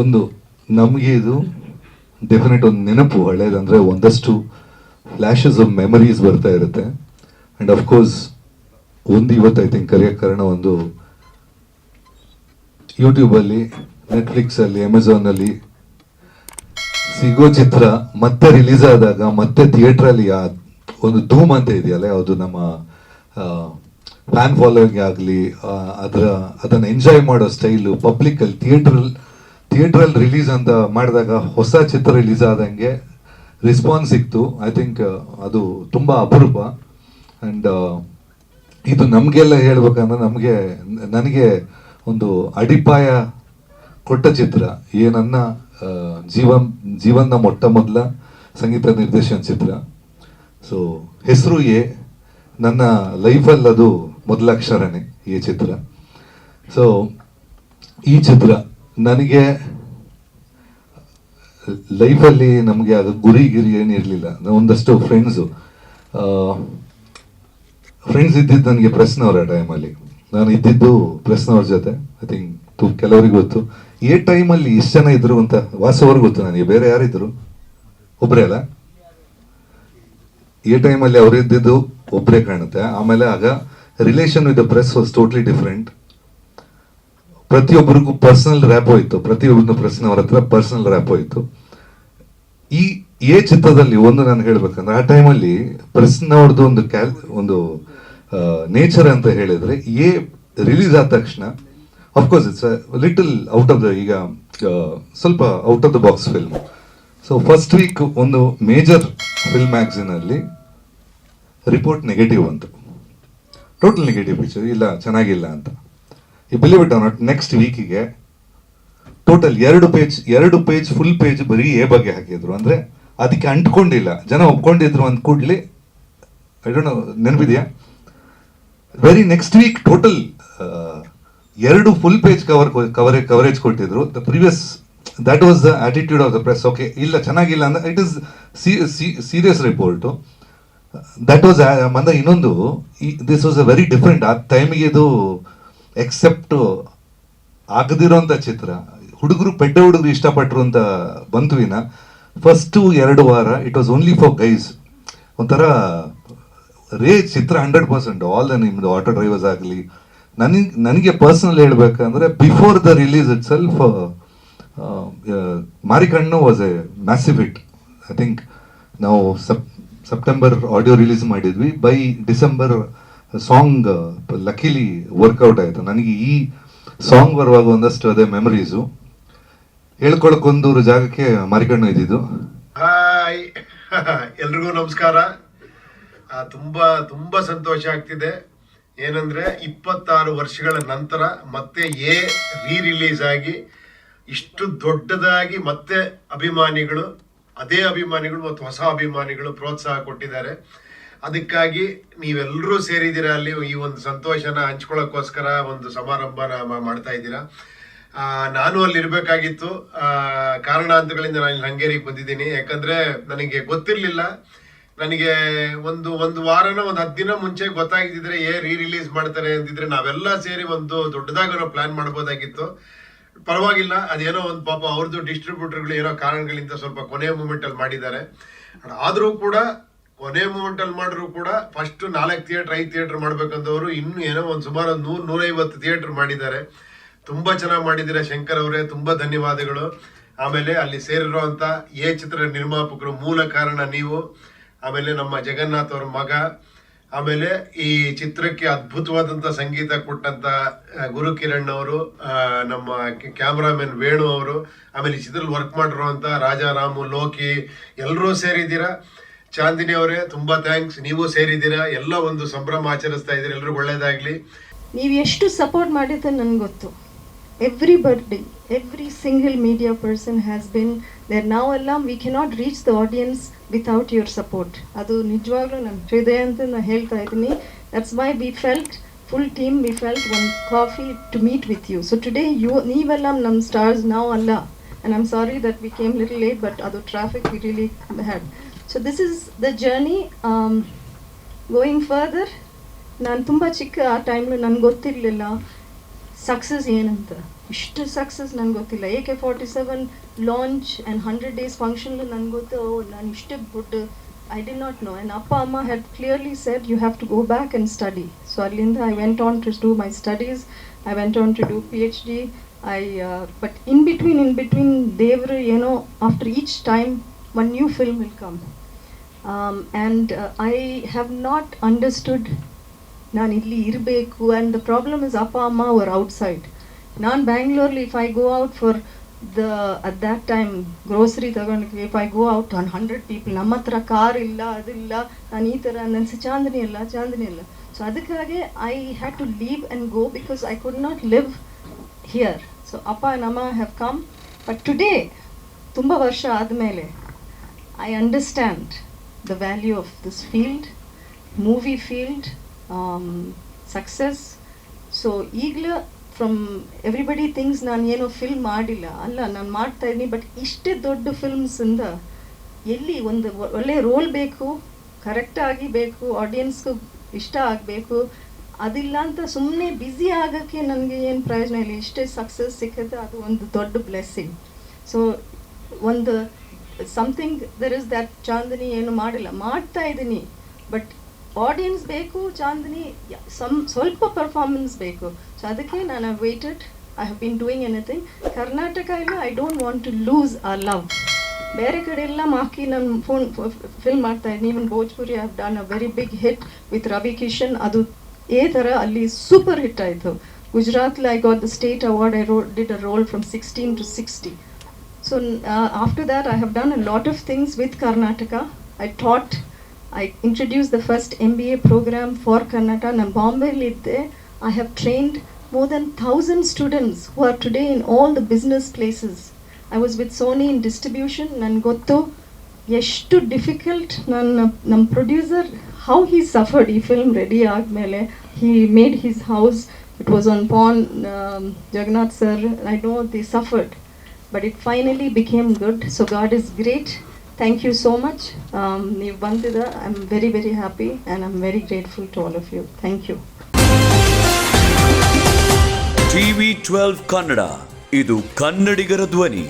ಒಂದು ನಮಗೆ ಇದು ಡೆಫಿನೆಟ್ ಒಂದು ನೆನಪು ಹಳೇದಂದ್ರೆ ಒಂದಷ್ಟು ಫ್ಲ್ಯಾಶಸ್ ಆಫ್ ಮೆಮರೀಸ್ ಬರ್ತಾ ಇರುತ್ತೆ. ಆ್ಯಂಡ್ ಅಫ್ಕೋರ್ಸ್ ಒಂದು ಇವತ್ತು ಐ ಥಿಂಕ್ ಕರೆಯೋ ಕಾರಣ ಒಂದು ಯೂಟ್ಯೂಬಲ್ಲಿ ನೆಟ್ಫ್ಲಿಕ್ಸಲ್ಲಿ ಅಮೆಝಾನಲ್ಲಿ ಸಿಗೋ ಚಿತ್ರ ಮತ್ತೆ ರಿಲೀಸ್ ಆದಾಗ ಮತ್ತೆ ಥಿಯೇಟ್ರಲ್ಲಿ ಒಂದು ಧೂಮ್ ಅಂತ ಇದೆಯಲ್ಲ ಅದು ನಮ್ಮ ಫ್ಯಾನ್ ಫಾಲೋಯಿಂಗ್ ಆಗಲಿ ಅದರ, ಅದನ್ನು ಎಂಜಾಯ್ ಮಾಡೋ ಸ್ಟೈಲು ಪಬ್ಲಿಕಲ್ಲಿ ಥಿಯೇಟ್ರಲ್ಲಿ ಥಿಯೇಟ್ರಲ್ಲಿ ರಿಲೀಸ್ ಅಂತ ಮಾಡಿದಾಗ ಹೊಸ ಚಿತ್ರ ರಿಲೀಸ್ ಆದಂಗೆ ರೆಸ್ಪಾನ್ಸ್ ಸಿಕ್ತು. ಐ ಥಿಂಕ್ ಅದು ತುಂಬ ಅಪರೂಪ. ಆ್ಯಂಡ್ ಇದು ನಮಗೆಲ್ಲ ಹೇಳ್ಬೇಕಂದ್ರೆ ನಮಗೆ ನನಗೆ ಒಂದು ಅಡಿಪಾಯ ಕೊಟ್ಟ ಚಿತ್ರ. ಏನನ್ನ ಜೀವ ಜೀವನದ ಮೊಟ್ಟ ಮೊದಲ ಸಂಗೀತ ನಿರ್ದೇಶನ ಚಿತ್ರ. ಸೊ ಹೆಸರು ಎ, ನನ್ನ ಲೈಫಲ್ಲಿ ಅದು ಮೊದಲ ಅಕ್ಷರನೇ ಈ ಚಿತ್ರ. ಸೊ ಈ ಚಿತ್ರ ನನಗೆ ಲೈಫಲ್ಲಿ ನಮಗೆ ಅದು ಗುರಿ ಗಿರಿ ಏನಿರಲಿಲ್ಲ ಒಂದಷ್ಟು ಫ್ರೆಂಡ್ಸು ಫ್ರೆಂಡ್ಸ್ ಇದ್ದಿದ್ದು ನನಗೆ ಪ್ರೆಸ್ನವರ ಟೈಮಲ್ಲಿ ನಾನು ಇದ್ದಿದ್ದು ಪ್ರೆಸ್ನವ್ರ ಜೊತೆ. ಐ ಥಿಂಕ್ ತು ಕೆಲವರಿಗೆ ಗೊತ್ತು. ಏ ಟೈಮಲ್ಲಿ ಎಷ್ಟು ಜನ ಇದ್ರು ಅಂತ ವಾಸವ್ರಿಗೆ ಗೊತ್ತು ನನಗೆ. ಬೇರೆ ಯಾರಿದ್ರು? ಒಬ್ಬರೇ ಅಲ್ಲ? ಈ ಟೈಮಲ್ಲಿ ಅವರು ಇದ್ದಿದ್ದು ಒಬ್ಬರೇ ಕಾಣುತ್ತೆ. ಆಮೇಲೆ ಆಗ relation with the press was totally different ಪ್ರತಿಯೊಬ್ಬರಿಗೂ ಪರ್ಸನಲ್ ರ್ಯಾಪ್ ಹೋಯ್ತು. ಪ್ರಶ್ನೆ ಅವರ ಹತ್ರ ಪರ್ಸನಲ್ ರ್ಯಾಪ್ ಹೋಯ್ತು. ಈ ಎ ಚಿತ್ರದಲ್ಲಿ ಒಂದು ನಾನು ಹೇಳ್ಬೇಕಂದ್ರೆ, ಆ ಟೈಮಲ್ಲಿ ಪ್ರೆಸ್ನವ್ರದ್ದು ಒಂದು ಕ್ಯಾಲ್ ಒಂದು ನೇಚರ್ ಅಂತ ಹೇಳಿದ್ರೆ ಎ ರಿಲೀಸ್ ಆದ ತಕ್ಷಣ of course it's little out of the ಈಗ ಸ್ವಲ್ಪ out of the box film so first week ಒಂದು ಮೇಜರ್ ಫಿಲ್ಮ್ ಮ್ಯಾಗ್ಝಿನಲ್ಲಿ ರಿಪೋರ್ಟ್ ನೆಗೆಟಿವ್ ಅಂತ ಟೋಟಲ್ ನೆಗೆಟಿವ್ ಪಿಕ್ಚರ್ ಇಲ್ಲ, ಚೆನ್ನಾಗಿಲ್ಲ ಅಂತ. ಬಿಲೀವ್ ಇಟ್ ನಾಟ್ ನೆಕ್ಸ್ಟ್ ವೀಕಿಗೆ ಟೋಟಲ್ ಎರಡು ಪೇಜ್ ಎರಡು ಪೇಜ್ ಫುಲ್ ಪೇಜ್ ಬರೀ ಎ ಬಗ್ಗೆ ಹಾಕಿದ್ರು. ಅಂದರೆ ಅದಕ್ಕೆ ಅಂಟ್ಕೊಂಡಿಲ್ಲ. ಜನ ಒಪ್ಕೊಂಡಿದ್ರು ಅಂತ ಕೂಡಲಿ ಐ ನೆನಪಿದೆಯಾ? ವೆರಿ ನೆಕ್ಸ್ಟ್ ವೀಕ್ ಟೋಟಲ್ ಎರಡು full page cover cover coverage ಕೊಟ್ಟಿದ್ರು. The previous that was the attitude of the press okay ಇಲ್ಲ, ಚೆನ್ನಾಗಿಲ್ಲ ಅಂದ್ರೆ it is serious report that was ಮಂದ ಇನ್ನೊಂದು this was a very different ಆ ಟೈಮಿಗೆ ಇದು ಎಕ್ಸೆಪ್ಟ್ ಆಗದಿರೋಂಥ ಚಿತ್ರ. ಹುಡುಗರು ಪೆಡ್ಡ ಹುಡುಗರು ಅಂತ ಬಂತುವಿನ ಫಸ್ಟು ಎರಡು ವಾರ it was only for guys ಒಂಥರ ರೇ ಚಿತ್ರ ಹಂಡ್ರೆಡ್ ಪರ್ಸೆಂಟ್ ಆಲ್ ದ ನಿಮ್ದು ಆಟೋ ಡ್ರೈವರ್ಸ್ ಆಗಲಿ. ನನಗೆ ನನಗೆ ಪರ್ಸ್ನಲ್ ಹೇಳ್ಬೇಕಂದ್ರೆ before the release itself ಮಾರಿಕಣ್ಣು was a massive it I think ನಾವು ಸೆಪ್ ಸೆಪ್ಟೆಂಬರ್ ಆಡಿಯೋ ರಿಲೀಸ್ ಮಾಡಿದ್ವಿ. By December song luckily work out ಆಯಿತು. ನನಗೆ ಈ ಸಾಂಗ್ ಬರುವಾಗ ಒಂದಷ್ಟು ಅದೇ ಮೆಮರೀಸು ಹೇಳ್ಕೊಳಕ್ಕೊಂದೂರು ಜಾಗಕ್ಕೆ ಮಾರಿಕಣ್ಣು ಇದ್ದಿದ್ದು. ಹಾಯ್ ಎಲ್ರಿಗೂ ನಮಸ್ಕಾರ. ತುಂಬ ತುಂಬ ಸಂತೋಷ ಆಗ್ತಿದೆ. ಏನಂದ್ರೆ ಇಪ್ಪತ್ತಾರು ವರ್ಷಗಳ ನಂತರ ಮತ್ತೆ ಎ ರೀ ರಿಲೀಸ್ ಆಗಿ ಇಷ್ಟು ದೊಡ್ಡದಾಗಿ ಮತ್ತೆ ಅಭಿಮಾನಿಗಳು, ಅದೇ ಅಭಿಮಾನಿಗಳು ಮತ್ತು ಹೊಸ ಅಭಿಮಾನಿಗಳು ಪ್ರೋತ್ಸಾಹ ಕೊಟ್ಟಿದ್ದಾರೆ. ಅದಕ್ಕಾಗಿ ನೀವೆಲ್ಲರೂ ಸೇರಿದ್ದೀರಾ ಅಲ್ಲಿ ಈ ಒಂದು ಸಂತೋಷನ ಹಂಚ್ಕೊಳ್ಳೋಕ್ಕೋಸ್ಕರ ಒಂದು ಸಮಾರಂಭನ ಮಾಡ್ತಾ ಇದ್ದೀರಾ? ನಾನು ಅಲ್ಲಿ ಇರಬೇಕಾಗಿತ್ತು. ಕಾರಣಾಂತರಗಳಿಂದ ನಾನು ಹಂಗೇರಿಗೆ ಬಂದಿದ್ದೀನಿ. ಯಾಕಂದರೆ ನನಗೆ ಗೊತ್ತಿರಲಿಲ್ಲ. ನನಗೆ ಒಂದು ಒಂದು ವಾರನ, ಒಂದು ಹತ್ತು ದಿನ ಮುಂಚೆ ಗೊತ್ತಾಗಿದ್ದಿದ್ರೆ ಏ ರೀ ರಿಲೀಸ್ ಮಾಡ್ತಾರೆ ಅಂತಿದ್ರೆ ನಾವೆಲ್ಲ ಸೇರಿ ಒಂದು ದೊಡ್ಡದಾಗಿರೋ ಪ್ಲಾನ್ ಮಾಡ್ಬೋದಾಗಿತ್ತು. ಪರವಾಗಿಲ್ಲ, ಅದೇನೋ ಒಂದು ಪಾಪ ಅವ್ರದ್ದು ಡಿಸ್ಟ್ರಿಬ್ಯೂಟರ್ಗಳು ಏನೋ ಕಾರಣಗಳಿಂದ ಸ್ವಲ್ಪ ಕೊನೆ ಮೂಮೆಂಟಲ್ಲಿ ಮಾಡಿದ್ದಾರೆ. ಆದರೂ ಕೂಡ ಕೊನೆ ಮೂಮೆಂಟ್ ಅಲ್ಲಿ ಮಾಡಿದ್ರು ಕೂಡ ಫಸ್ಟ್ ನಾಲ್ಕು ಥಿಯೇಟರ್ ಐದು ಥಿಯೇಟರ್ ಮಾಡ್ಬೇಕಂದವರು ಇನ್ನು ಏನೋ ಒಂದು ಸುಮಾರು ನೂರ್, ನೂರೈವತ್ತು ಥಿಯೇಟರ್ ಮಾಡಿದ್ದಾರೆ. ತುಂಬಾ ಚೆನ್ನಾಗಿ ಮಾಡಿದ್ದೀರಾ ಶಂಕರ್ ಅವರೇ, ತುಂಬಾ ಧನ್ಯವಾದಗಳು. ಆಮೇಲೆ ಅಲ್ಲಿ ಸೇರಿರುವಂತ ಎ ಚಿತ್ರ ನಿರ್ಮಾಪಕರು ಮೂಲ ಕಾರಣ ನೀವು. ಆಮೇಲೆ ನಮ್ಮ ಜಗನ್ನಾಥ್ ಅವರ ಮಗ. ಆಮೇಲೆ ಈ ಚಿತ್ರಕ್ಕೆ ಅದ್ಭುತವಾದಂತ ಸಂಗೀತ ಕೊಟ್ಟಂತ ಗುರು ಕಿರಣ್ ಅವರು ನಮ್ಮ ಕ್ಯಾಮ್ರಾಮನ್ ವೇಣು ಅವರು. ಆಮೇಲೆ ಈ ಚಿತ್ರದಲ್ಲಿ ವರ್ಕ್ ಮಾಡಿರುವಂಥ ರಾಜಾರಾಮು ಲೋಕಿ ಎಲ್ಲರೂ ಸೇರಿದ್ದೀರಾ? ಚಾಂದಿನಿ ಅವರೇ, ತುಂಬಾ ಥ್ಯಾಂಕ್ಸ್ ನೀವು ಸೇರಿದ್ದೀರಾ, ಎಲ್ಲ ಒಂದು ಸಂಭ್ರಮ ಆಚರಿಸ್ತಾ ಇದ್ದೀರಾ, ಎಲ್ರಿಗೂ ಒಳ್ಳೇದಾಗ್ಲಿ. ನೀವು ಎಷ್ಟು ಸಪೋರ್ಟ್ ಮಾಡಿದ್ರೆ ನನಗೆ ಗೊತ್ತು. Every birthday every single media person has been there ನಾವೆಲ್ಲ we cannot reach the audience without your support ಅದು ನಿಜವಾಗ್ಲೂ ನನ್ನ ಹೃದಯ ಅಂತ ನಾನು ಹೇಳ್ತಾ ಇದ್ದೀನಿ. That's why we felt full team we felt one coffee to meet with you so today you ನೀವೆಲ್ಲ ನಮ್ಮ ಸ್ಟಾರ್ಸ್ ನಾವು ಅಲ್ಲ and I'm sorry that we came little late but ಅದು traffic we really had so this is the journey going further ನಾನು ತುಂಬ ಚಿಕ್ಕ ಆ ಟೈಮ್ಲು ನನಗೆ ಗೊತ್ತಿರಲಿಲ್ಲ ಸಕ್ಸಸ್ ಏನಂತ. ಇಷ್ಟು ಸಕ್ಸಸ್ ನನಗೆ ಗೊತ್ತಿಲ್ಲ. A K forty seven launch and hundred days function ನನಗೆ ಗೊತ್ತು ನಾನು ಇಷ್ಟು but I did not know and ಅಪ್ಪ, ಅಮ್ಮ had clearly said you have to go back and study so ಅಲ್ಲಿಂದ I went on to do my studies I went on to do P H D I but in between in between ದೇವರು ಏನೋ after each time one new film will come and I have not understood ನಾನು ಇಲ್ಲಿ ಇರಬೇಕು and the problem is ಅಪ್ಪ, ಅಮ್ಮ hour outside ನಾನು ಬ್ಯಾಂಗ್ಳೂರ್ಲಿ if I go out for the at that time grocery ತಗೊಂಡು if I go out one hundred people ನಮ್ಮ ಹತ್ರ car ಇಲ್ಲ, ಅದಿಲ್ಲ, ನಾನು ಈ ಥರ ನನ್ನ ಚಾಂದಿನಿ ಇಲ್ಲ ಚಾಂದಿನಿ ಇಲ್ಲ ಸೊ ಅದಕ್ಕಾಗಿ I had to leave and go because I could not live here so ಅಪ್ಪ ಅಮ್ಮ ಹ್ಯಾವ್ ಕಮ್ ಬಟ್ ಟುಡೇ ತುಂಬ ವರ್ಷ ಆದಮೇಲೆ I understand. The value of this field, movie field, um, success. So ಈಗಲೂ ಫ್ರಮ್ ಎವ್ರಿಬಡಿ ಥಿಂಗ್ಸ್ ನಾನು ಏನೋ film ಮಾಡಿಲ್ಲ. ಅಲ್ಲ ನಾನು ಮಾಡ್ತಾ ಇದ್ದೀನಿ ಬಟ್ ಇಷ್ಟೇ ದೊಡ್ಡ ಫಿಲ್ಮ್ಸಿಂದ ಎಲ್ಲಿ ಒಂದು ಒಳ್ಳೆಯ ರೋಲ್ ಬೇಕು ಕರೆಕ್ಟಾಗಿ ಬೇಕು ಆಡಿಯನ್ಸ್ಗೂ ಇಷ್ಟ ಆಗಬೇಕು ಅದಿಲ್ಲ ಅಂತ ಸುಮ್ಮನೆ ಬ್ಯುಸಿ ಆಗೋಕ್ಕೆ ನನಗೆ ಏನು ಪ್ರಯೋಜನ ಇಲ್ಲ. ಇಷ್ಟೇ ಸಕ್ಸಸ್ ಸಿಕ್ಕಿದ್ರೆ ಅದು ಒಂದು ದೊಡ್ಡ ಬ್ಲೆಸ್ಸಿಂಗ್ ಸೊ ಒಂದು something there is that Chandini ಏನು ಮಾಡಿಲ್ಲ. ಮಾಡ್ತಾ ಇದ್ದೀನಿ. ಬಟ್ ಆಡಿಯನ್ಸ್ ಬೇಕು ಚಾಂದಿನಿ ಸಮ್ ಸ್ವಲ್ಪ ಪರ್ಫಾರ್ಮೆನ್ಸ್ ಬೇಕು. ಸೊ ಅದಕ್ಕೆ ನಾನು waited I have been doing anything Karnataka ಇಲ್ಲ I don't want to lose ಆ ಲವ್ ಬೇರೆ ಕಡೆ ಎಲ್ಲ ಮಾಕಿ ನಾನು ಫೋನ್ ಫಿಲ್ಮ್ ಮಾಡ್ತಾ ಇದ್ದೀನಿ. Even Bhojpuri have done a very big hit with Ravi Kishan ಅದು ಏ ಥರ ಅಲ್ಲಿ ಸೂಪರ್ ಹಿಟ್ ಆಯಿತು. ಗುಜರಾತ್ಲಿ I got the state award I row did a role from sixteen to sixty So uh, after that, I have done a lot of things with Karnataka. I taught, I introduced the first MBA program for Karnataka. And Bombay lidde, I have trained more than thousand students who are today in all the business places. I was with Sony in distribution. ನನ್ ಗೊತ್ತು ಎಷ್ಟು difficult ನನ್ನ ನಮ್ಮ producer how he suffered ಈ film ready ಆದಮೇಲೆ he made his house it was on pawn Jagannath sir I know the suffered It finally became good. So God is great. Thank you so much. Um, ನೀವು ಬಂದಿದ್ದ I'm very very happy and I'm very grateful to all of you. Thank you. TV twelve Kannada ಇದು ಕನ್ನಡಿಗರ ಧ್ವನಿ